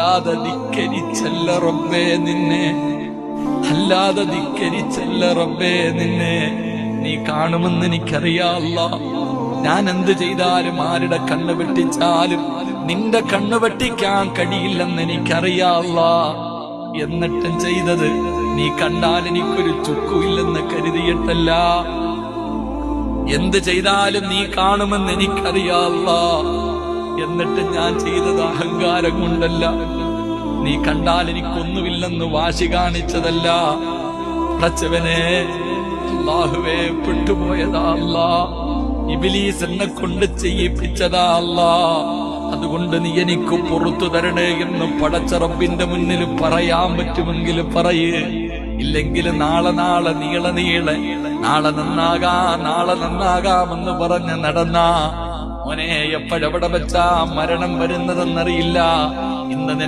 അല്ലാതെ ധിക്കരിച്ചല്ല റബ്ബേ നിന്നെ. അല്ലാതെ ധിക്കരിച്ചല്ല റബ്ബേ നിന്നെ. നീ കാണുമെന്ന് എനിക്കറിയാല്ല. ഞാൻ എന്ത് ചെയ്താലും ആരുടെ കണ്ണു വെട്ടിച്ചാലും നിന്റെ കണ്ണു വെട്ടിക്കാൻ കഴിയില്ലെന്ന് എനിക്കറിയാല്ല. എന്നിട്ടും ചെയ്തത് നീ കണ്ടാൽ എനിക്കൊരു ചുക്കുമില്ലെന്ന് കരുതിയിട്ടല്ല. എന്ത് ചെയ്താലും നീ കാണുമെന്ന് എനിക്കറിയാല്ല. എന്നിട്ട് ഞാൻ ചെയ്തത് അഹങ്കാരം കൊണ്ടല്ല. നീ കണ്ടാൽ എനിക്കൊന്നുമില്ലെന്ന് വാശി കാണിച്ചതല്ല. പടച്ചവനെ അള്ളാഹുവേ പെട്ടുപോയതാ അല്ലാ. ഇബിലീസ് എന്നെ കൊണ്ട് ചെയ്യിപ്പിച്ചതാ അല്ലാ. അതുകൊണ്ട് നീ എനിക്ക് പുറത്തു തരണേ എന്ന് പടച്ച റബ്ബിന്റെ മുന്നിൽ പറയാൻ പറ്റുമെങ്കിൽ പറയേ. ഇല്ലെങ്കിൽ നാളെ നാളെ നീള നീളെ നാളെ നന്നാകാ നാളെ നന്നാകാമെന്ന് പറഞ്ഞ് നടന്ന. മോനെ എപ്പോഴെവിടെ വെച്ചാ മരണം വരുന്നതെന്നറിയില്ല. ഇന്ന്